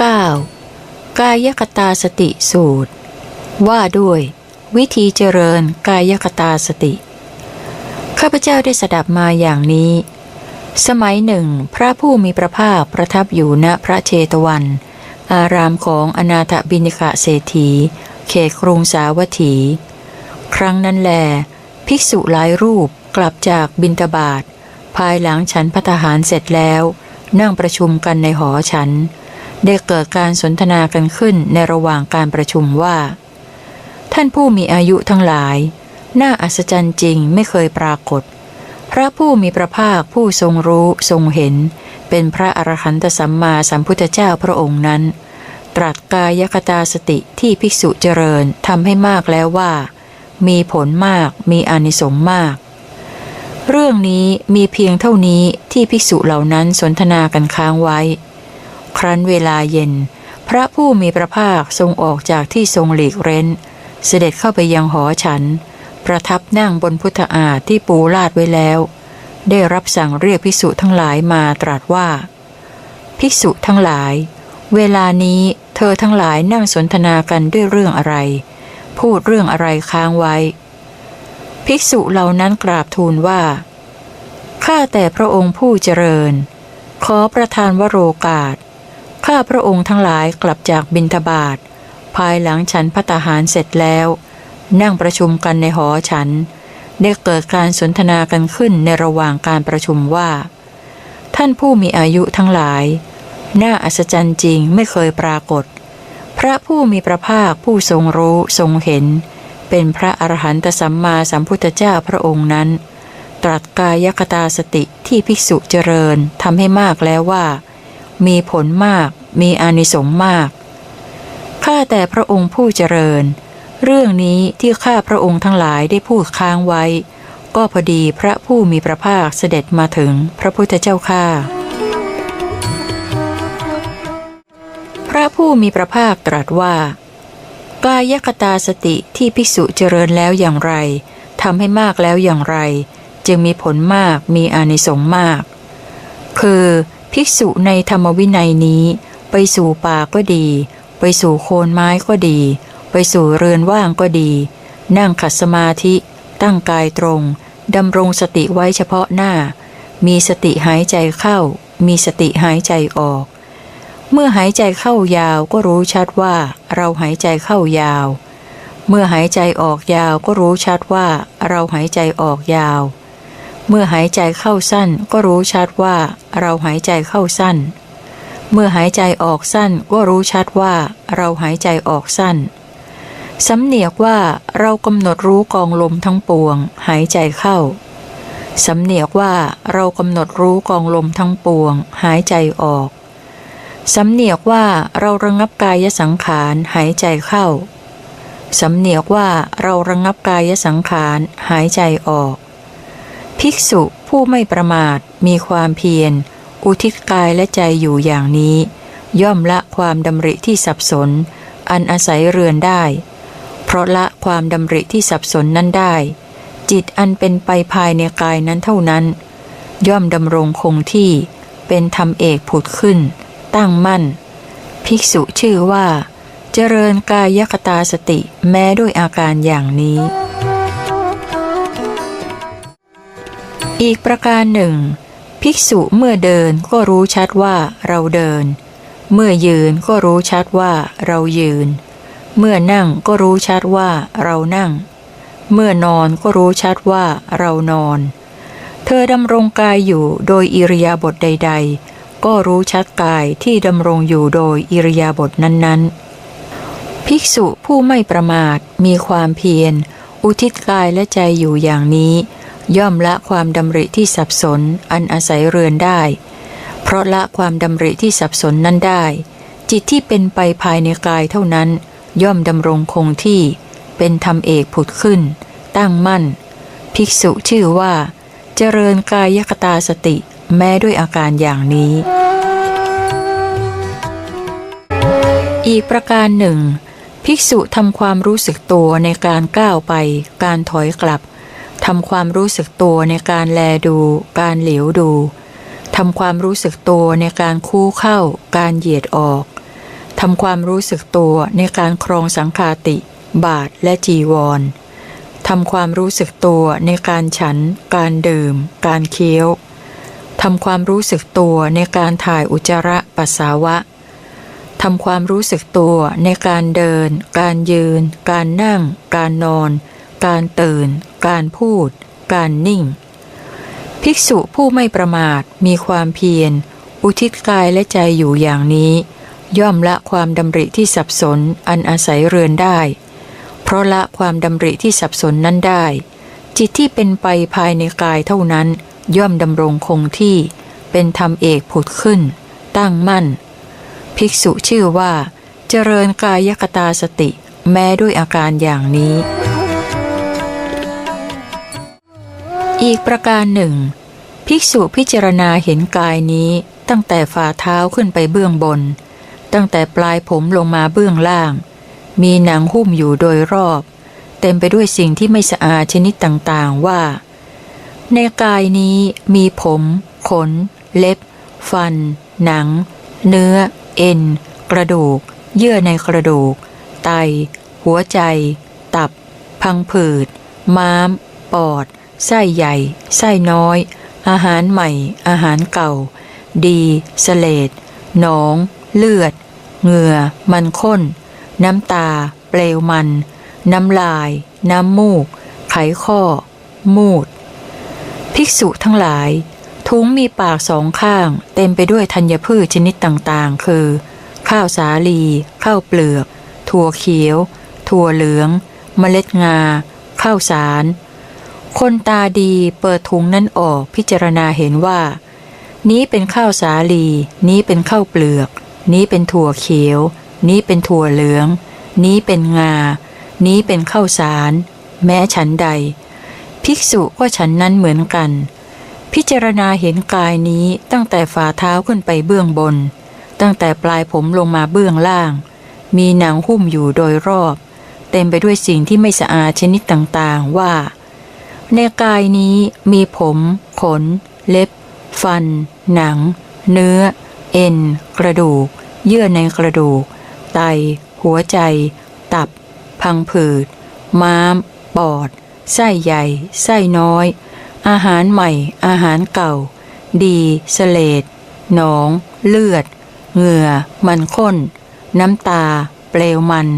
9. กายคตาสติสูตร ว่าด้วย วิธีเจริญกายคตาสติ ข้าพเจ้าได้สดับมาอย่างนี้ สมัยหนึ่ง พระผู้มีพระภาคประทับอยู่ณพระเชตวัน อารามของอนาถบิณิกะเศรษฐี เขตกรุงสาวัตถี ครั้งนั้นแล ภิกษุหลายรูปกลับจากบินตบาทภายหลังฉันพัฒหารเสร็จแล้ว นั่งประชุมกันในหอฉัน ได้เกิดการสนทนากันขึ้นในระหว่างการประชุมว่า ท่านผู้มีอายุทั้งหลาย น่าอัศจรรย์จริงไม่เคยปรากฏ พระผู้มีพระภาคผู้ทรงรู้ทรงเห็น เป็นพระอรหันตสัมมาสัมพุทธเจ้าพระองค์นั้น ตรัสกายคตาสติที่ภิกษุเจริญทำให้มากแล้วว่า มีผลมากมีอนิสงส์มาก เรื่องนี้มีเพียงเท่านี้ที่ภิกษุเหล่านั้นสนทนากันค้างไว้ ครั้นเวลาเย็น พระผู้มีพระภาคทรงออกจากที่ทรงหลีกเร้น เสด็จเข้าไปยังหอฉัน ประทับนั่งบนพุทธอาฏที่ปูลาดไว้แล้ว ได้รับสั่งเรียกภิกษุทั้งหลายมาตรัสว่า ภิกษุทั้งหลาย เวลานี้เธอทั้งหลายนั่งสนทนากันด้วยเรื่องอะไร พูดเรื่องอะไรค้างไว้ ภิกษุเหล่านั้นกราบทูลว่าข้าแต่พระองค์ผู้เจริญ ขอประทานวโรกาส ข้าพระองค์ทั้งหลายกลับจากบินทบาท ภายหลังฉันพัตาหารเสร็จแล้ว นั่งประชุมกันในหอฉัน ได้เกิดการสนทนากันขึ้นในระหว่างการประชุมว่า ท่านผู้มีอายุทั้งหลาย น่าอัศจรรย์จริงไม่เคยปรากฏ พระผู้มีพระภาคผู้ทรงรู้ทรงเห็น เป็นพระอรหันตสัมมาสัมพุทธเจ้าพระองค์นั้น ตรัสกายคตาสติที่ภิกษุเจริญทำให้มากแล้วว่ามีผลมาก มีอานิสงส์มาก ข้าแต่พระองค์ผู้เจริญ เรื่องนี้ที่ข้าพระองค์ทั้งหลายได้พูดค้างไว้ ก็พอดีพระผู้มีพระภาคเสด็จมาถึงพระพุทธเจ้าข้าพระผู้มีพระภาคตรัสว่า กายคตาสติที่ภิกษุเจริญแล้วอย่างไรทำให้มากแล้วอย่างไร จึงมีผลมากมีอานิสงส์มาก คือภิกษุในธรรมวินัยนี้ ไปสู่ป่าก็ดี ไปสู่โคนไม้ก็ดี ไปสู่เรือนว่างก็ดี นั่งขัดสมาธิ ตั้งกายตรงดำรงสติไว้เฉพาะหน้า มีสติหายใจเข้า มีสติหายใจออก เมื่อหายใจเข้ายาวก็รู้ชัดว่าเราหายใจเข้ายาว เมื่อหายใจออกยาวก็รู้ชัดว่าเราหายใจออกยาว เมื่อหายใจเข้าสั้นก็รู้ชัดว่าเราหายใจเข้าสั้น เมื่อหายใจออกสั้นก็รู้ชัดว่าเราหายใจออกสั้น สำเนียกว่าเรากำหนดรู้กองลมทั้งปวง หายใจเข้า สำเนียกว่าเรากำหนดรู้กองลมทั้งปวง หายใจออก สำเนียกว่าเราระงับกายสังขารหายใจเข้า สำเนียกว่าเราระงับกายสังขารหายใจออก ภิกษุผู้ไม่ประมาทมีความเพียร อุทิศกายและใจอยู่อย่างนี้ ย่อมละความดำริที่สับสน อันอาศัยเรือนได้ เพราะละความดำริที่สับสนนั้นได้ จิตอันเป็นไปภายในกายนั้นเท่านั้น ย่อมดำรงคงที่เป็นธรรมเอกผุดขึ้น ตั้งมั่น ภิกษุชื่อว่า เจริญกายคตาสติแม้ด้วยอาการอย่างนี้ อีกประการหนึ่ง ภิกษุเมื่อเดินก็รู้ชัดว่าเราเดิน เมื่อยืนก็รู้ชัดว่าเรายืน เมื่อนั่งก็รู้ชัดว่าเรานั่ง เมื่อนอนก็รู้ชัดว่าเรานอน เธอดำรงกายอยู่โดยอิริยาบถใด ๆ ก็รู้ชัดกายที่ดำรงอยู่โดยอิริยาบถนั้นๆ ภิกษุผู้ไม่ประมาทมีความเพียร อุทิศกายและใจอยู่อย่างนี้ ย่อมละความดำริที่สับสนอันอาศัยเรือนได้ เพราะละความดำริที่สับสนนั้นได้ จิตที่เป็นไปภายในกายเท่านั้น ย่อมดำรงคงที่ เป็นธรรมเอกผุดขึ้น ตั้งมั่น ภิกษุชื่อว่า เจริญกายคตาสติ แม้ด้วยอาการอย่างนี้ อีกประการหนึ่ง ภิกษุทำความรู้สึกตัวในการก้าวไป การถอยกลับ ทำความรู้สึกตัวในการแลดู การเหลียวดูทำความรู้สึกตัวในการคู่เข้า การเหยียดออกทำความรู้สึกตัวในการครองสังคาติ บาทและจีวรทำความรู้สึกตัวในการฉัน การดื่ม การเคี้ยวทำความรู้สึกตัวในการถ่ายอุจจาระปัสสาวะทำความรู้สึกตัวในการเดิน การยืน การนั่ง การนอน การตื่น การพูด การนิ่ง ภิกษุผู้ไม่ประมาทมีความเพียร อุทิศกายและใจอยู่อย่างนี้ ย่อมละความดำริที่สับสนอันอาศัยเรือนได้ เพราะละความดำริที่สับสนนั้นได้ จิตที่เป็นไปภายในกายเท่านั้น ย่อมดำรงคงที่ เป็นธรรมเอกผุดขึ้น ตั้งมั่น ภิกษุชื่อว่า เจริญกายคตาสติแม้ด้วยอาการอย่างนี้ อีกประการหนึ่ง ภิกษุพิจารณาเห็นกายนี้ตั้งแต่ฝ่าเท้าขึ้นไปเบื้องบน ตั้งแต่ปลายผมลงมาเบื้องล่าง มีหนังหุ้มอยู่โดยรอบ เต็มไปด้วยสิ่งที่ไม่สะอาดชนิดต่างๆว่า ในกายนี้มีผม ขน เล็บ ฟัน หนัง เนื้อ เอ็น กระดูก เยื่อในกระดูก ไต หัวใจ ตับ พังผืด ม้าม ปอด ไส้ใหญ่ ไส้น้อย อาหารใหม่ อาหารเก่า ดีสเลดหนอง เลือด เหงื่อ มันข้น น้ำตา เปลวมัน น้ำลาย น้ำมูก ไขข้อ มูด ภิกษุทั้งหลาย ทุ้งมีปากสองข้าง เต็มไปด้วยธัญพืชชนิดต่างๆ คือ ข้าวสาลี ข้าวเปลือก ถั่วเขียว ถั่วเหลือง เมล็ดงา ข้าวสาร คนตาดีเปิดถุงนั้นออกพิจารณาเห็นว่า นี้เป็นข้าวสาลี นี้เป็นข้าวเปลือก นี้เป็นถั่วเขียว นี้เป็นถั่วเหลือง นี้เป็นงา นี้เป็นข้าวสาร แม้ฉันใด ภิกษุก็ฉันนั้นเหมือนกัน พิจารณาเห็นกายนี้ตั้งแต่ฝ่าเท้าขึ้นไปเบื้องบน ตั้งแต่ปลายผมลงมาเบื้องล่าง มีหนังหุ้มอยู่โดยรอบ เต็มไปด้วยสิ่งที่ไม่สะอาดชนิดต่างๆว่า ในกายนี้มีผม ขน เล็บ ฟัน หนัง เนื้อ เอ็น กระดูก เยื่อในกระดูก ไต หัวใจ ตับ พังผืด ม้าม ปอด ไส้ใหญ่ ไส้น้อย อาหารใหม่ อาหารเก่า ดีสเลดหนอง เลือด เหงื่อ มันข้น น้ำตา เปลวมัน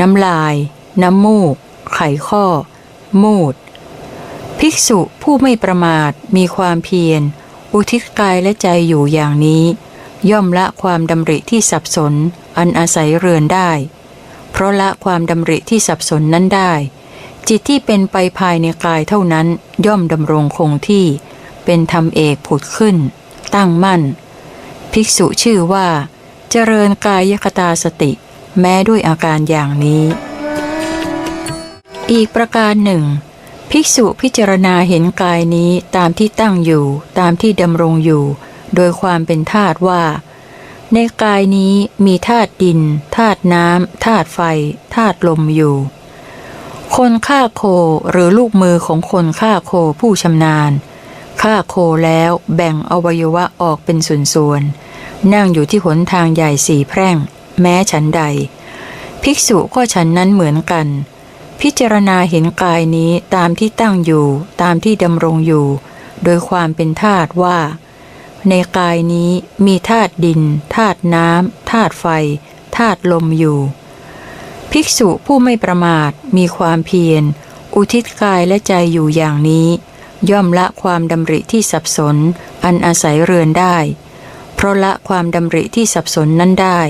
น้ำลาย น้ำมูก ไขข้อ มูด กษุผู้ไม่ประมาทมีความเพียร อุทิศกายและใจอยู่อย่างนี้ ย่อมละความดำริที่สับสน อันอาศัยเรือนได้ เพราะละความดำริที่สับสนนั้นได้ จิตที่เป็นไปภายในกายเท่านั้นย่อมดำรงคงที่ เป็นธรรมเอกผุดขึ้น ตั้งมั่น ภิกษุชื่อว่า เจริญกายคตาสติ แม้ด้วยอาการอย่างนี้ อีกประการหนึ่ง ภิกษุพิจารณาเห็นกายนี้ตามที่ตั้งอยู่ ตามที่ดำรงอยู่ โดยความเป็นธาตุว่า ในกายนี้มีธาตุดินธาตุน้ำธาตุไฟธาตุลมอยู่ คนฆ่าโคหรือลูกมือของคนฆ่าโคผู้ชำนาญฆ่าโคแล้วแบ่งอวัยวะออกเป็นส่วนๆนั่งอยู่ที่หนทางใหญ่สี่แพร่ง แม้ฉันใด ภิกษุก็ฉันนั้นเหมือนกัน พิจารณาเห็นกายนี้ตามที่ตั้งอยู่ตามที่ดำรงอยู่ โดยความเป็นธาตุว่า ในกายนี้มีธาตุดินธาตุน้ำธาตุไฟธาตุลมอยู่ ภิกษุผู้ไม่ประมาทมีความเพียร อุทิศกายและใจอยู่อย่างนี้ ย่อมละความดำริที่สับสน อันอาศัยเรือนได้ เพราะละความดำริที่สับสนนั้นได้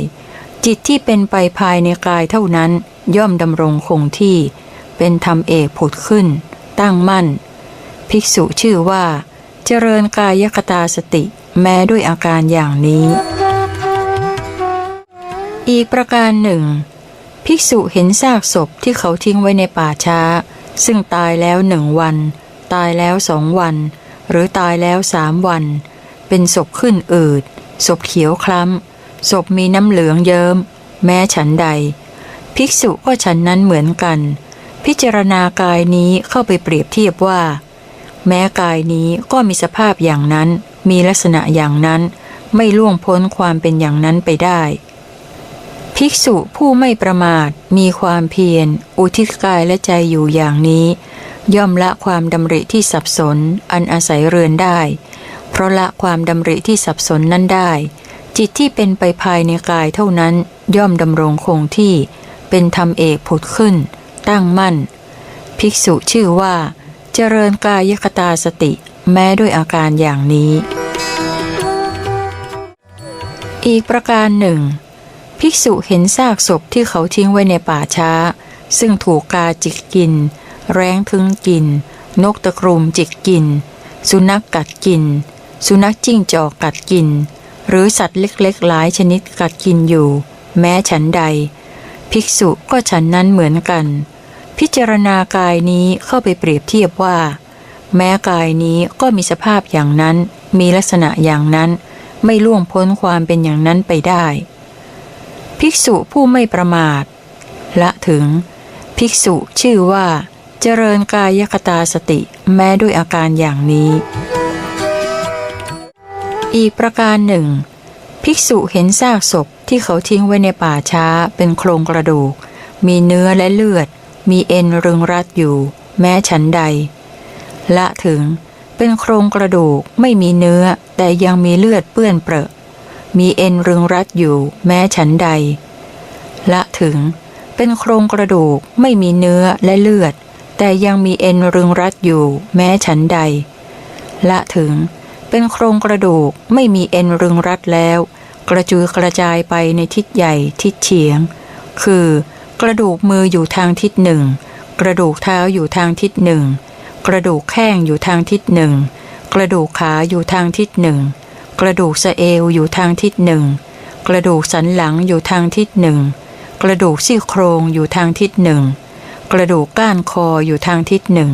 จิตที่เป็นไปภายในกายเท่านั้นย่อมดำรงคงที่ เป็นธรรมเอกผุดขึ้น ตั้งมั่น ภิกษุชื่อว่า เจริญกายคตาสติแม้ด้วยอาการอย่างนี้ อีกประการหนึ่ง ภิกษุเห็นซากศพที่เขาทิ้งไว้ในป่าช้า ซึ่งตายแล้วหนึ่งวัน ตายแล้วสองวัน หรือตายแล้วสามวัน เป็นศพขึ้นอืดศพเขียวคล้ำศพมีน้ำเหลืองเยิม้ม แม้ฉันใด ภิกษุก็ฉันนั้นเหมือนกัน พิจารณากายนี้เข้าไปเปรียบเทียบว่า แม้กายนี้ก็มีสภาพอย่างนั้น มีลักษณะอย่างนั้น ไม่ล่วงพ้นความเป็นอย่างนั้นไปได้ ภิกษุผู้ไม่ประมาท มีความเพียร อุทิศกายและใจอยู่อย่างนี้ ย่อมละความดำริที่สับสน อันอาศัยเรือนได้ เพราะละความดำริที่สับสนนั้นได้ จิตที่เป็นไปภายในกายเท่านั้น ย่อมดำรงคงที่ เป็นธรรมเอกผุดขึ้น ตั้งมั่น ภิกษุชื่อว่าเจริญกายคตาสติแม้ด้วยอาการอย่างนี้ อีกประการหนึ่ง ภิกษุเห็นซากศพที่เขาทิ้งไว้ในป่าช้า ซึ่งถูกกาจิกกิน แร้งทึงกิน นกตะกรุมจิกกิน สุนัขกกัดกิน สุนัขจิ้งจอกกัดกิน หรือสัตว์เล็กๆ หลายชนิดกัดกินอยู่ แม้ฉันใด ภิกษุก็ฉันนั้นเหมือนกัน พิจารณากายนี้เข้าไปเปรียบเทียบว่า แม้กายนี้ก็มีสภาพอย่างนั้น มีลักษณะอย่างนั้น ไม่ล่วงพ้นความเป็นอย่างนั้นไปได้ ภิกษุผู้ไม่ประมาท ละถึง ภิกษุชื่อว่า เจริญกายคตาสติแม้ด้วยอาการอย่างนี้ อีกประการหนึ่ง ภิกษุเห็นซากศพที่เขาทิ้งไว้ในป่าช้าเป็นโครงกระดูก มีเนื้อและเลือด มีเอ็นรึงรัดอยู่ แม้ฉันใด ละถึงเป็นโครงกระดูกไม่มีเนื้อแต่ยังมีเลือดเปื้อนเปรอะ มีเอ็นรึงรัดอยู่ แม้ฉันใด ละถึงเป็นโครงกระดูกไม่มีเนื้อและเลือด แต่ยังมีเอ็นรึงรัดอยู่ แม้ฉันใด ละถึงเป็นโครงกระดูกไม่มีเอ็นรึงรัดแล้ว กระจุยกระจายไปในทิศใหญ่ทิศเฉียง คือ กระดูกมืออยู่ทางทิศหนึ่ง กระดูกเท้าอยู่ทางทิศหนึ่ง กระดูกแข้งอยู่ทางทิศหนึ่ง กระดูกขาอยู่ทางทิศหนึ่ง กระดูกสะเอวอยู่ทางทิศหนึ่ง กระดูกสันหลังอยู่ทางทิศหนึ่ง กระดูกซี่โครงอยู่ทางทิศหนึ่ง กระดูกก้านคออยู่ทางทิศหนึ่ง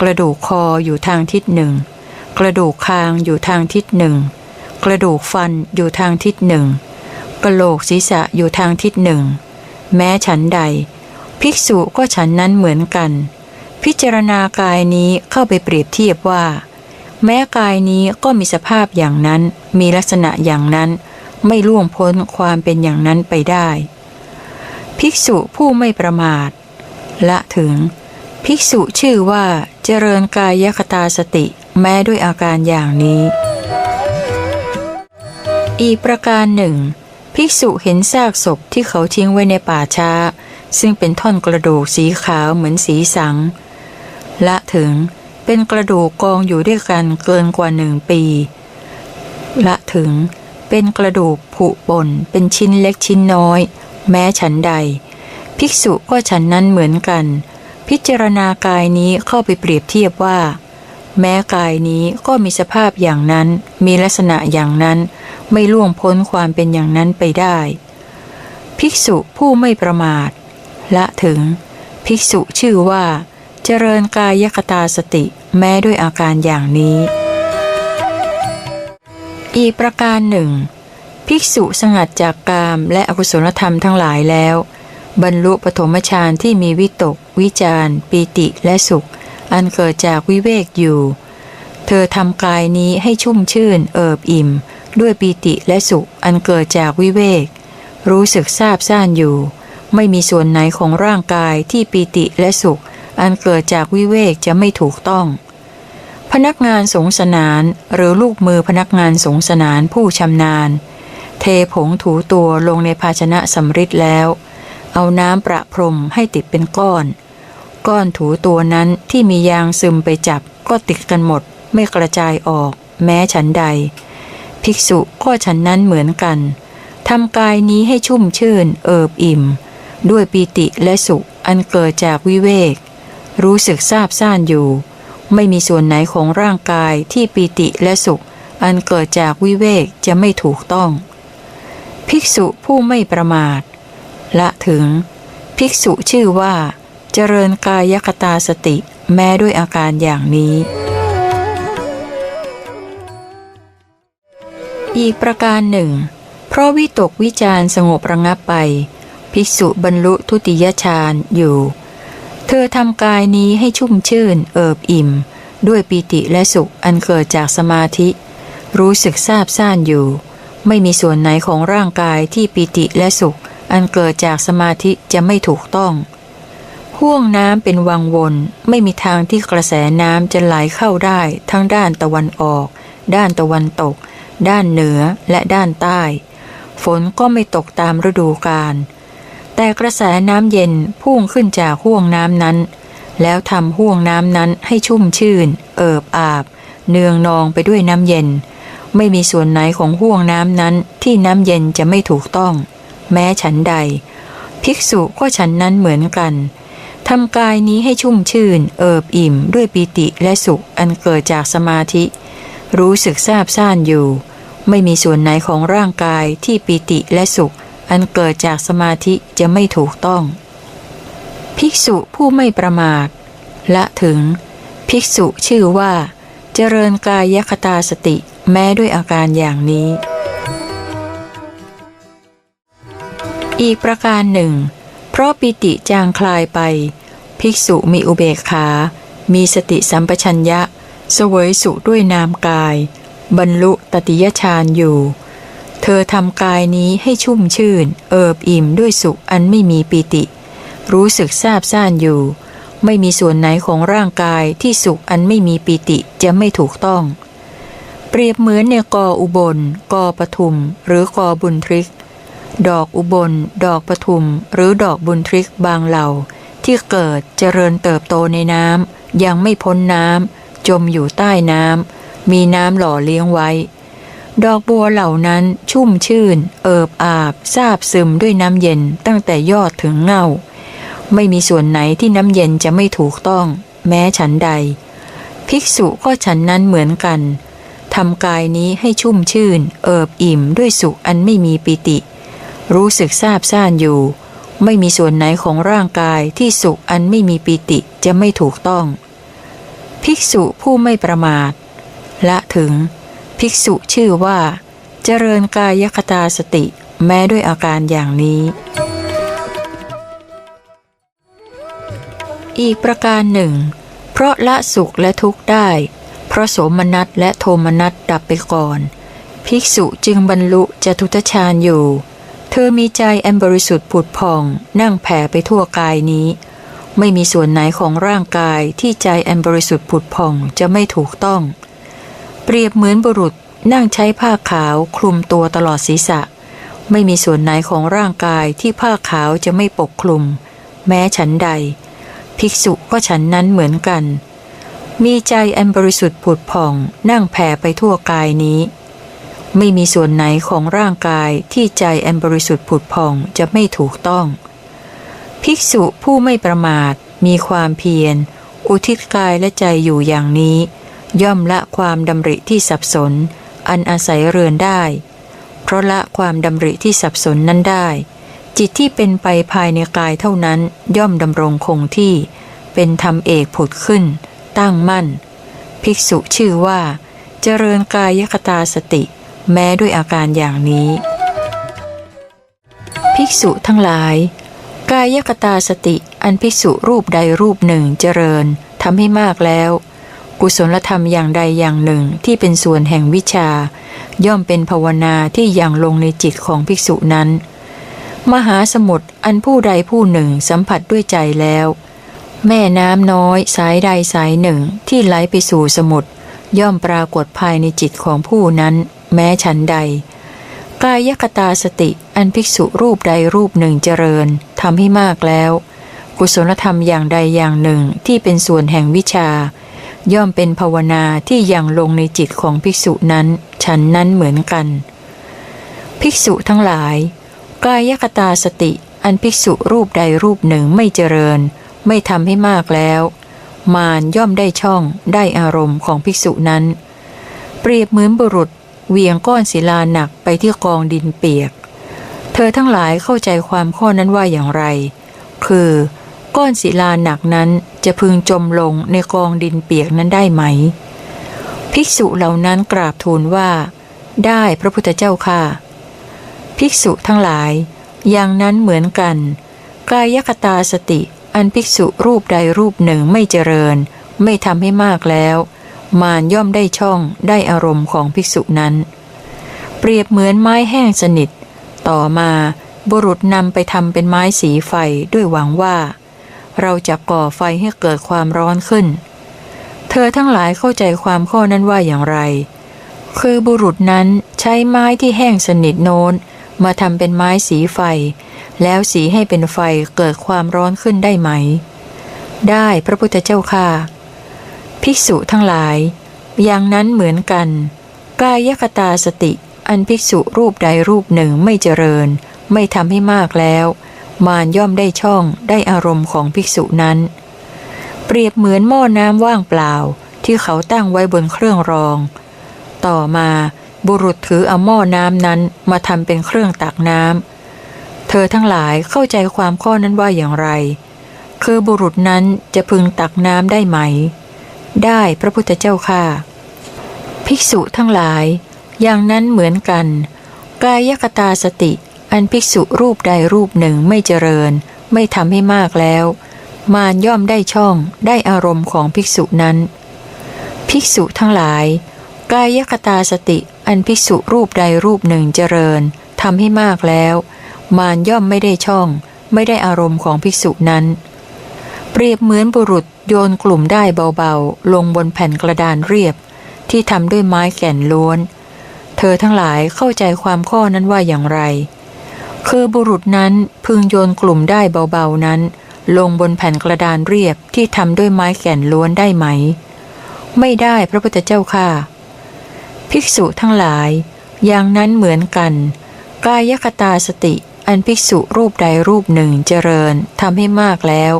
กระดูกคออยู่ทางทิศหนึ่ง กระดูกคางอยู่ทางทิศหนึ่ง กระดูกฟันอยู่ทางทิศหนึ่งกระโหลกศีรษะอยู่ทางทิศหนึ่ง แม้ฉันใด ภิกษุก็ฉันนั้นเหมือนกัน พิจารณากายนี้เข้าไปเปรียบเทียบว่า แม้กายนี้ก็มีสภาพอย่างนั้น มีลักษณะอย่างนั้น ไม่ล่วงพ้นความเป็นอย่างนั้นไปได้ ภิกษุผู้ไม่ประมาท ละถึง ภิกษุชื่อว่าเจริญกายคตาสติแม้ด้วยอาการอย่างนี้ อีกประการหนึ่ง ภิกษุเห็นซากศพที่เขาทิ้งไว้ในป่าช้า ซึ่งเป็นท่อนกระดูกสีขาวเหมือนสีสัง ละถึงเป็นกระดูกกองอยู่ด้วยกันเกินกว่าหนึ่งปี ละถึงเป็นกระดูกผุป่นเป็นชิ้นเล็กชิ้นน้อย แม้ฉันใด ภิกษุก็ฉันนั้นเหมือนกัน พิจารณากายนี้เข้าไปเปรียบเทียบว่า แม้กายนี้ก็มีสภาพอย่างนั้น มีลักษณะอย่างนั้น ไม่ล่วงพ้นความเป็นอย่างนั้นไปได้ ภิกษุผู้ไม่ประมาท ละถึง ภิกษุชื่อว่า เจริญกายคตาสติแม้ด้วยอาการอย่างนี้ อีกประการหนึ่ง ภิกษุสงัดจากกามและอกุศลธรรมทั้งหลายแล้ว บรรลุปฐมฌานที่มีวิตก วิจารปีติและสุข อันเกิดจากวิเวกอยู่ เธอทำกายนี้ให้ชุ่มชื่นเอิบอิ่ม ด้วยปีติและสุขอันเกิดจากวิเวก รู้สึกซาบซ่านอยู่ ไม่มีส่วนไหนของร่างกายที่ปีติและสุข อันเกิดจากวิเวกจะไม่ถูกต้อง พนักงานสงสนานหรือลูกมือพนักงานสงสนานผู้ชำนาญ เทผงถูตัวลงในภาชนะสำริดแล้ว เอาน้ำประพรมให้ติดเป็นก้อน ก้อนถูตัวนั้นที่มียางซึมไปจับก็ติดกันหมดไม่กระจายออก แม้ฉันใด ภิกษุก็ฉันนั้นเหมือนกันทำกายนี้ให้ชุ่มชื่น เอิบอิ่ม ด้วยปีติและสุขอันเกิดจากวิเวก รู้สึกซาบซ่านอยู่ ไม่มีส่วนไหนของร่างกายที่ปีติและสุข อันเกิดจากวิเวกจะไม่ถูกต้อง ภิกษุผู้ไม่ประมาท ละถึง ภิกษุชื่อว่า เจริญกายคตาสติแม้ด้วยอาการอย่างนี้ อีกประการหนึ่ง เพราะวิตกวิจารสงบระงับไป ภิกษุบรรลุทุติยฌานอยู่ เธอทำกายนี้ให้ชุ่มชื่น เอิบอิ่ม ด้วยปีติและสุขอันเกิดจากสมาธิ รู้สึกซาบซ่านอยู่ ไม่มีส่วนไหนของร่างกายที่ปีติและสุข อันเกิดจากสมาธิจะไม่ถูกต้องห่วงน้ำเป็นวังวนไม่มีทางที่กระแสน้ำจะไหลเข้าได้ทั้งด้านตะวันออก ด้านตะวันตก ด้านเหนือและด้านใต้ ฝนก็ไม่ตกตามฤดูกาลแต่กระแสน้ำเย็นพุ่งขึ้นจากห่วงน้ำนั้น แล้วทำห่วงน้ำนั้นให้ชุ่มชื่น เอิบอาบ เนืองนองไปด้วยน้ำเย็น ไม่มีส่วนไหนของห่วงน้ำนั้นที่น้ำเย็นจะไม่ถูกต้อง แม้ฉันใด ภิกษุก็ฉันนั้นเหมือนกันทำกายนี้ให้ชุ่มชื่น เอิบอิ่ม ด้วยปิติและสุขอันเกิดจากสมาธิ รู้สึกซาบซ่านอยู่ ไม่มีส่วนไหนของร่างกายที่ปิติและสุข อันเกิดจากสมาธิจะไม่ถูกต้อง ภิกษุผู้ไม่ประมาทละถึง ภิกษุชื่อว่า เจริญกายคตาสติแม้ด้วยอาการอย่างนี้ อีกประการหนึ่ง เพราะปิติจางคลายไป ภิกษุมีอุเบกขา มีสติสัมปชัญญะ เสวยสุขด้วยนามกาย บรรลุตติยฌานอยู่ เธอทำกายนี้ให้ชุ่มชื่น เอิบอิ่มด้วยสุขอันไม่มีปิติ รู้สึกซาบซ่านอยู่ ไม่มีส่วนไหนของร่างกายที่สุขอันไม่มีปิติจะไม่ถูกต้อง เปรียบเหมือนในกออุบล กอปทุม หรือกอบุญทริก ดอกอุบล ดอกปทุม หรือดอกบุญทริกบางเหล่า ที่เกิดเจริญเติบโตในน้ำยังไม่พ้นน้ำ จมอยู่ใต้น้ำมีน้ำหล่อเลี้ยงไว้ ดอกบัวเหล่านั้นชุ่มชื่น เอิบอาบซาบซึมด้วยน้ำเย็นตั้งแต่ยอดถึงเงาไม่มีส่วนไหนที่น้ำเย็นจะไม่ถูกต้อง แม้ฉันใด ภิกษุก็ฉันนั้นเหมือนกันทำกายนี้ให้ชุ่มชื่น เอิบอิ่มด้วยสุขอันไม่มีปิติ รู้สึกซาบซ่านอยู่ ไม่มีส่วนไหนของร่างกายที่สุขอันไม่มีปิติจะไม่ถูกต้อง ภิกษุผู้ไม่ประมาทละถึง ภิกษุชื่อว่า เจริญกายคตาสติแม้ด้วยอาการอย่างนี้ อีกประการหนึ่ง เพราะละสุขและทุกข์ได้ เพราะโสมนัสและโทมนัสดับไปก่อน ภิกษุจึงบรรลุจตุตฌานอยู่ เธอมีใจอันบริสุทธิ์ผุดผ่องนั่งแผ่ไปทั่วกายนี้ ไม่มีส่วนไหนของร่างกายที่ใจอันบริสุทธิ์ผุดผ่องจะไม่ถูกต้อง เปรียบเหมือนบุรุษนั่งใช้ผ้าขาวคลุมตัวตลอดศีรษะ ไม่มีส่วนไหนของร่างกายที่ผ้าขาวจะไม่ปกคลุม แม้ฉันใด ภิกษุก็ฉันนั้นเหมือนกัน มีใจอันบริสุทธิ์ผุดผ่องนั่งแผ่ไปทั่วกายนี้ ไม่มีส่วนไหนของร่างกายที่ใจอันบริสุทธิ์ผุดผ่องจะไม่ถูกต้อง ภิกษุผู้ไม่ประมาทมีความเพียร อุทิศกายและใจอยู่อย่างนี้ ย่อมละความดำริที่สับสน อันอาศัยเรือนได้ เพราะละความดำริที่สับสนนั้นได้ จิตที่เป็นไปภายในกายเท่านั้นย่อมดำรงคงที่ เป็นธรรมเอกผุดขึ้น ตั้งมั่น ภิกษุชื่อว่า เจริญกายคตาสติ แม้ด้วยอาการอย่างนี้ ภิกษุทั้งหลาย กายคตาสติอันภิกษุรูปใดรูปหนึ่งเจริญทำให้มากแล้ว กุศลธรรมอย่างใดอย่างหนึ่งที่เป็นส่วนแห่งวิชา ย่อมเป็นภาวนาที่ยังลงในจิตของภิกษุนั้น มหาสมุทรอันผู้ใดผู้หนึ่งสัมผัสด้วยใจแล้ว แม่น้ำน้อยสายใดสายหนึ่งที่ไหลไปสู่สมุทรย่อมปรากฏภายในจิตของผู้นั้น แม้ฉันใด กายคตาสติ อันภิกษุรูปใดรูปหนึ่งเจริญทำให้มากแล้ว กุศลธรรมอย่างใดอย่างหนึ่งที่เป็นส่วนแห่งวิชา ย่อมเป็นภาวนาที่ยังลงในจิตของภิกษุนั้น ฉันนั้นเหมือนกัน ภิกษุทั้งหลาย กายคตาสติ อันภิกษุรูปใดรูปหนึ่งไม่เจริญ ไม่ทำให้มากแล้ว มารย่อมได้ช่องได้อารมณ์ของภิกษุนั้น เปรียบเหมือนบุรุษเหวียงก้อนศิลาหนักไปที่กองดินเปียก ธอทั้งหลายเข้าใจความข้อนั้นว่าอย่างไร คือ ก้อนศิลาหนักนั้นจะพึงจมลงในกองดินเปียกนั้นได้ไหม ภิกษุเหล่านั้นกราบทูลว่า ได้พระพุทธเจ้าค่ะ ภิกษุทั้งหลาย อย่างนั้นเหมือนกัน กายคตาสติ อันภิกษุรูปใดรูปหนึ่งไม่เจริญ ไม่ทำให้มากแล้ว มารย่อมได้ช่องได้อารมณ์ของภิกษุนั้น เปรียบเหมือนไม้แห้งสนิท ต่อมาบุรุษนำไปทำเป็นไม้สีไฟด้วยหวังว่า เราจะก่อไฟให้เกิดความร้อนขึ้น เธอทั้งหลายเข้าใจความข้อนั้นว่าอย่างไร คือบุรุษนั้นใช้ไม้ที่แห้งสนิทโน้น มาทำเป็นไม้สีไฟ แล้วสีให้เป็นไฟเกิดความร้อนขึ้นได้ไหม ได้พระพุทธเจ้าค่ะ ภิกษุทั้งหลาย อย่างนั้นเหมือนกัน กายคตาสติ อันภิกษุรูปใดรูปหนึ่งไม่เจริญ ไม่ทำให้มากแล้ว มารย่อมได้ช่องได้อารมณ์ของภิกษุนั้น เปรียบเหมือนหม้อน้ำว่างเปล่าที่เขาตั้งไว้บนเครื่องรอง ต่อมาบุรุษถือเอาหม้อน้ำนั้นมาทำเป็นเครื่องตักน้ำ เธอทั้งหลายเข้าใจความข้อนั้นว่าอย่างไร คือบุรุษนั้นจะพึงตักน้ำได้ไหม ได้พระพุทธเจ้าค่ะ ภิกษุทั้งหลาย อย่างนั้นเหมือนกัน กายคตาสติ อันภิกษุรูปใดรูปหนึ่งไม่เจริญ ไม่ทำให้มากแล้ว มารย่อมได้ช่องได้อารมณ์ของภิกษุนั้น ภิกษุทั้งหลาย กายคตาสติ อันภิกษุรูปใดรูปหนึ่งเจริญทำให้มากแล้ว มารย่อมไม่ได้ช่อง ไม่ได้อารมณ์ของภิกษุนั้น เปรียบเหมือนบุรุษโยนกลุ่มได้เบาๆ ลงบนแผ่นกระดานเรียบ ที่ทำด้วยไม้แก่นล้วน เธอทั้งหลายเข้าใจความข้อนั้นว่าอย่างไร คือบุรุษนั้นพึงโยนกลุ่มได้เบาๆนั้น ลงบนแผ่นกระดานเรียบที่ทำด้วยไม้แก่นล้วนได้ไหม ไม่ได้พระพุทธเจ้าค่ะ ภิกษุทั้งหลาย อย่างนั้นเหมือนกัน กายคตาสติอันภิกษุรูปใดรูปหนึ่งเจริญทำให้มากแล้ว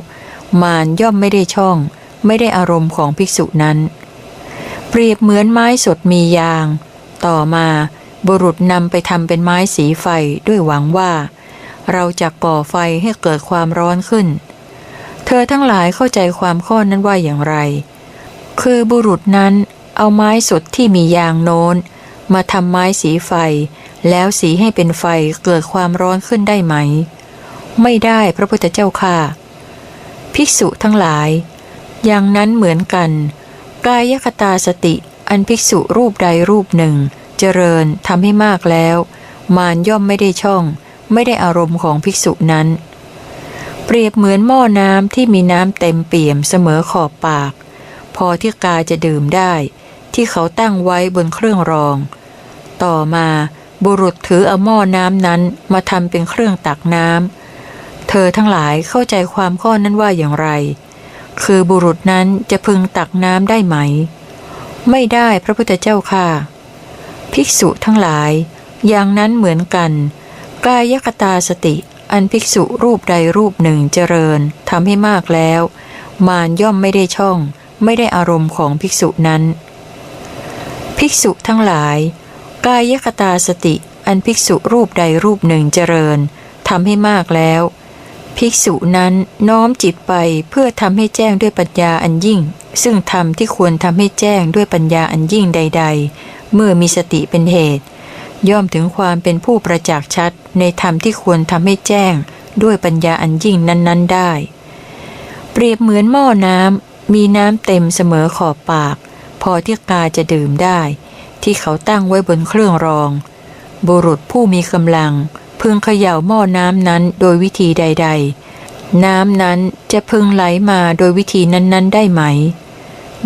มารย่อมไม่ได้ช่อง ไม่ได้อารมณ์ของภิกษุนั้น เปรียบเหมือนไม้สดมียาง ต่อมาบุรุษนำไปทำเป็นไม้สีไฟด้วยหวังว่า เราจะก่อไฟให้เกิดความร้อนขึ้น เธอทั้งหลายเข้าใจความข้อนั้นว่าอย่างไร คือบุรุษนั้นเอาไม้สดที่มียางโน้น มาทำไม้สีไฟ แล้วสีให้เป็นไฟเกิดความร้อนขึ้นได้ไหม ไม่ได้พระพุทธเจ้าค่ะ ภิกษุทั้งหลาย อย่างนั้นเหมือนกัน กายคตาสติ อันภิกษุรูปใดรูปหนึ่ง เจริญทำให้มากแล้ว มารย่อมไม่ได้ช่อง ไม่ได้อารมณ์ของภิกษุนั้น เปรียบเหมือนหม้อน้ำที่มีน้ำเต็มเปี่ยมเสมอขอบปาก พอที่กาจะดื่มได้ ที่เขาตั้งไว้บนเครื่องรอง ต่อมาบุรุษถือเอาหม้อน้ำนั้นมาทำเป็นเครื่องตักน้ำ เธอทั้งหลายเข้าใจความข้อนั้นว่าอย่างไร คือบุรุษนั้นจะพึงตักน้ำได้ไหม ไม่ได้พระพุทธเจ้าค่ะ ภิกษุทั้งหลาย อย่างนั้นเหมือนกัน กายคตาสติ อันภิกษุรูปใดรูปหนึ่งเจริญทำให้มากแล้ว มารย่อมไม่ได้ช่อง ไม่ได้อารมณ์ของภิกษุนั้น ภิกษุทั้งหลาย กายคตาสติ อันภิกษุรูปใดรูปหนึ่งเจริญทำให้มากแล้ว ภิกษุนั้นน้อมจิตไปเพื่อทำให้แจ้งด้วยปัญญาอันยิ่ง ซึ่งธรรมที่ควรทำให้แจ้งด้วยปัญญาอันยิ่งใด ๆ เมื่อมีสติเป็นเหตุ ย่อมถึงความเป็นผู้ประจักษ์ชัด ในธรรมที่ควรทำให้แจ้งด้วยปัญญาอันยิ่งนั้น ๆ ได้ เปรียบเหมือนหม้อน้ำมีน้ำเต็มเสมอขอบปาก พอที่กาจะดื่มได้ ที่เขาตั้งไว้บนเครื่องรอง บุรุษผู้มีกำลัง พึงเขย่าหม้อน้ำนั้นโดยวิธีใด ๆ น้ำนั้นจะพึงไหลมาโดยวิธีนั้นๆ ได้ไหม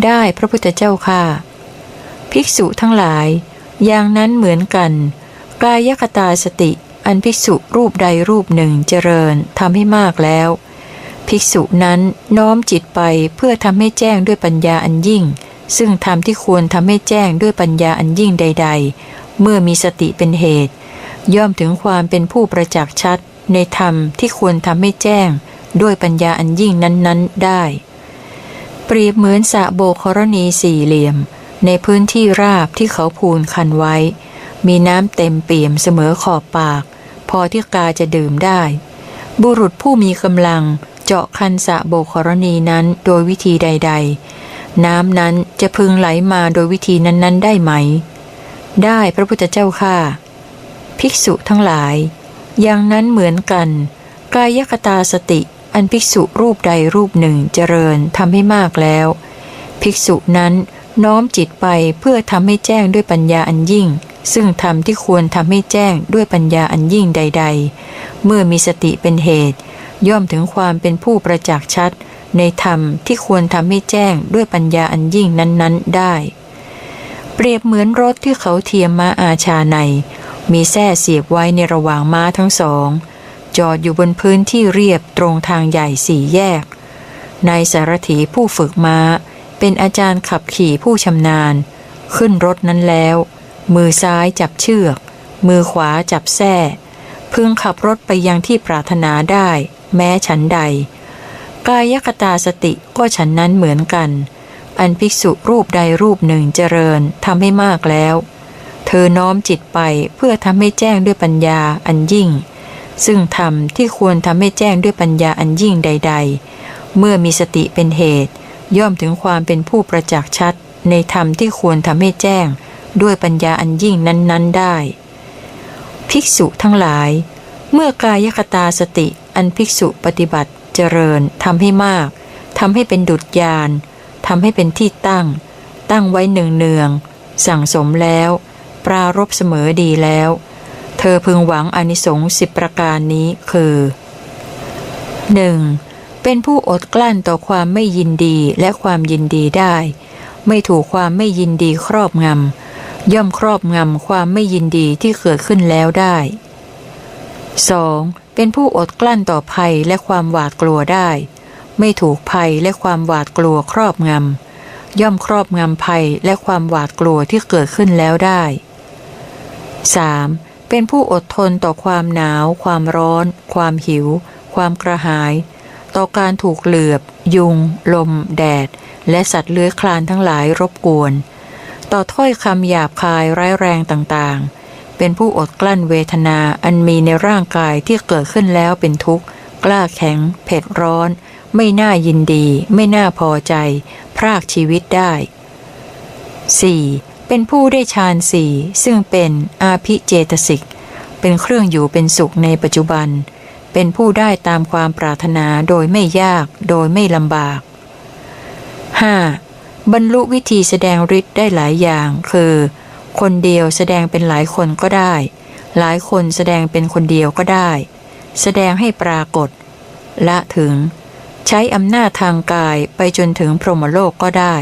ได้พระพุทธเจ้าค่ะ ภิกษุทั้งหลาย อย่างนั้นเหมือนกัน กายคตาสติอันภิกษุรูปใดรูปหนึ่งเจริญทำให้มากแล้ว ภิกษุนั้นน้อมจิตไปเพื่อทำให้แจ้งด้วยปัญญาอันยิ่ง ซึ่งธรรมที่ควรทำให้แจ้งด้วยปัญญาอันยิ่งใด ๆ เมื่อมีสติเป็นเหตุ ย่อมถึงความเป็นผู้ประจักษ์ชัด ในธรรมที่ควรทำให้แจ้ง ด้วยปัญญาอันยิ่งนั้น ๆ ได้ เปรียบเหมือนสะโบกรณีสี่เหลี่ยม ในพื้นที่ราบที่เขาพูนคันไว้ มีน้ำเต็มเปี่ยมเสมอขอบปาก พอที่กาจะดื่มได้ บุรุษผู้มีกำลังเจาะคันสะโบกรณีนั้นโดยวิธีใด ๆ น้ำนั้นจะพึงไหลมาโดยวิธีนั้น ๆ ได้ไหม ได้พระพุทธเจ้าค่ะ ภิกษุทั้งหลาย อย่างนั้นเหมือนกัน กายคตาสติอันภิกษุรูปใดรูปหนึ่งเจริญทำให้มากแล้ว ภิกษุนั้นน้อมจิตไปเพื่อทำให้แจ้งด้วยปัญญาอันยิ่ง ซึ่งธรรมที่ควรทำให้แจ้งด้วยปัญญาอันยิ่งใด ๆ เมื่อมีสติเป็นเหตุ ย่อมถึงความเป็นผู้ประจักษ์ชัด ในธรรมที่ควรทำให้แจ้งด้วยปัญญาอันยิ่งนั้นๆได้ เปรียบเหมือนรถที่เขาเทียมมาอาชาใน มีแส้เสียบไว้ในระหว่างม้าทั้งสอง จอดอยู่บนพื้นที่เรียบตรงทางใหญ่สี่แยก นายสารถีผู้ฝึกม้า เป็นอาจารย์ขับขี่ผู้ชำนาญ ขึ้นรถนั้นแล้ว มือซ้ายจับเชือก มือขวาจับแส้พึงขับรถไปยังที่ปรารถนาได้ แม้ฉันใด กายคตาสติก็ฉันนั้นเหมือนกัน อันภิกษุรูปใดรูปหนึ่งเจริญทำให้มากแล้ว อน้อมจิตไปเพื่อทำให้แจ้งด้วยปัญญาอันยิ่ง ซึ่งธรรมที่ควรทำให้แจ้งด้วยปัญญาอันยิ่งใด ๆ เมื่อมีสติเป็นเหตุ ย่อมถึงความเป็นผู้ประจักษ์ชัด ในธรรมที่ควรทำให้แจ้ง ด้วยปัญญาอันยิ่งนั้น ๆได้ ภิกษุทั้งหลาย เมื่อกายคตาสติอันภิกษุปฏิบัติเจริญทำให้มากทำให้เป็นดุจยานทำให้เป็นที่ตั้ง ตั้งไว้เนืองเนืองสั่งสมแล้ว ปรารบเสมอดีแล้ว เธอพึงหวังอนิสงส์สิบประการนี้คือ 1. เป็นผู้อดกลั้นต่อความไม่ยินดีและความยินดีได้ ไม่ถูกความไม่ยินดีครอบงำย่อมครอบงำความไม่ยินดีที่เกิดขึ้นแล้วได้ 2. เป็นผู้อดกลั้นต่อภัยและความหวาดกลัวได้ ไม่ถูกภัยและความหวาดกลัวครอบงำย่อมครอบงำภัยและความหวาดกลัวที่เกิดขึ้นแล้วได้ 3. เป็นผู้อดทนต่อความหนาว ความร้อน ความหิว ความกระหาย ต่อการถูกเหลือบ ยุง ลม แดด และสัตว์เลื้อยคลานทั้งหลายรบกวน ต่อถ้อยคำหยาบคายร้ายแรงต่างๆ เป็นผู้อดกลั้นเวทนาอันมีในร่างกายที่เกิดขึ้นแล้วเป็นทุกข์ กล้าแข็ง เผ็ดร้อน ไม่น่ายินดี ไม่น่าพอใจ พรากชีวิตได้ 4. เป็นผู้ได้ฌานสี่ซึ่งเป็นอาภิเจตสิก เป็นเครื่องอยู่เป็นสุขในปัจจุบัน เป็นผู้ได้ตามความปรารถนาโดยไม่ยากโดยไม่ลำบาก 5. บรรลุวิธีแสดงฤทธิ์ได้หลายอย่าง คือ คนเดียวแสดงเป็นหลายคนก็ได้ หลายคนแสดงเป็นคนเดียวก็ได้ แสดงให้ปรากฏ ละถึง ใช้อำนาจทางกายไปจนถึงพรหมโลกก็ได้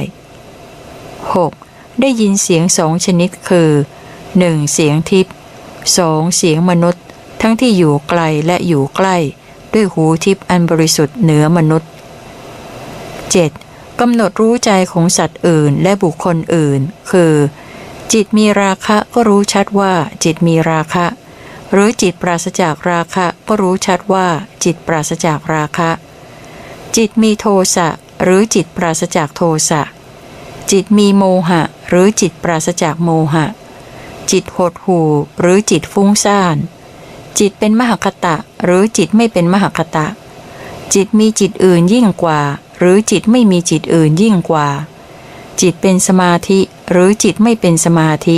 6. ได้ยินเสียงสองชนิดคือ 1. เสียงทิพย์ 2. เสียงมนุษย์ ทั้งที่อยู่ไกลและอยู่ใกล้ ด้วยหูทิพย์อันบริสุทธิ์เหนือมนุษย์ 7. กำหนดรู้ใจของสัตว์อื่นและบุคคลอื่น คือ จิตมีราคะก็รู้ชัดว่าจิตมีราคะ หรือจิตปราศจากราคะก็รู้ชัดว่าจิตปราศจากราคะ จิตมีโทสะหรือจิตปราศจากโทสะจิตมีโมหะ หรือจิตปราศจากโมหะ จิตหดหู่หรือจิตฟุ้งซ่าน จิตเป็นมหคตะหรือจิตไม่เป็นมหคตะ จิตมีจิตอื่นยิ่งกว่า หรือจิตไม่มีจิตอื่นยิ่งกว่า จิตเป็นสมาธิหรือจิตไม่เป็นสมาธิ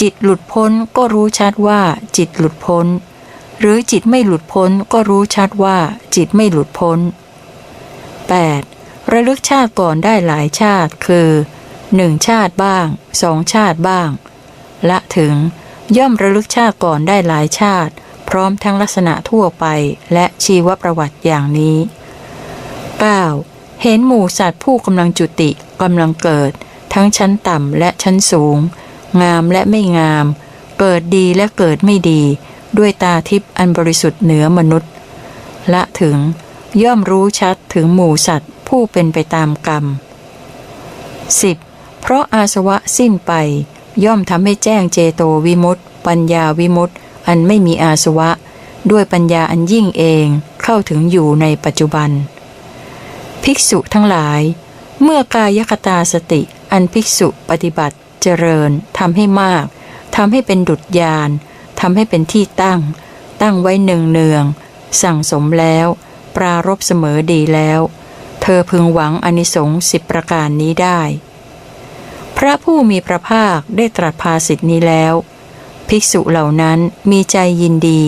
จิตหลุดพ้นก็รู้ชัดว่าจิตหลุดพ้น หรือจิตไม่หลุดพ้นก็รู้ชัดว่าจิตไม่หลุดพ้น 8. ระลึกชาติก่อนได้หลายชาติคือ หนึ่งชาติบ้างสองชาติบ้าง ละถึงย่อมระลึกชาติก่อนได้หลายชาติ พร้อมทั้งลักษณะทั่วไปและชีวประวัติอย่างนี้ 9. เห็นหมู่สัตว์ผู้กำลังจุติกำลังเกิด ทั้งชั้นต่ำและชั้นสูง งามและไม่งาม เกิดดีและเกิดไม่ดี ด้วยตาทิพย์อันบริสุทธิ์เหนือมนุษย์ ละถึงย่อมรู้ชัดถึงหมู่สัตว์ผู้เป็นไปตามกรรม 10. เพราะอาสวะสิ้นไป ย่อมทำให้แจ้งเจโตวิมุตติปัญญาวิมุตติอันไม่มีอาสวะ ด้วยปัญญาอันยิ่งเองเข้าถึงอยู่ในปัจจุบัน ภิกษุทั้งหลาย เมื่อกายคตาสติอันภิกษุปฏิบัติเจริญทำให้มากทำให้เป็นดุจยานทำให้เป็นที่ตั้ง ตั้งไว้เนืองเนือง สั่งสมแล้ว ปรารบเสมอดีแล้ว เธอพึงหวังอนิสงส์สิบประการนี้ได้ พระผู้มีพระภาคได้ตรัสภาสิทธินี้แล้ว ภิกษุเหล่านั้นมีใจยินดี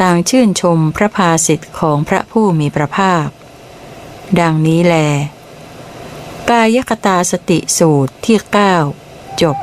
ต่างชื่นชมพระภาสิทธิ์ของพระผู้มีพระภาค ดังนี้แล กายคตาสติสูตรที่ 9 จบ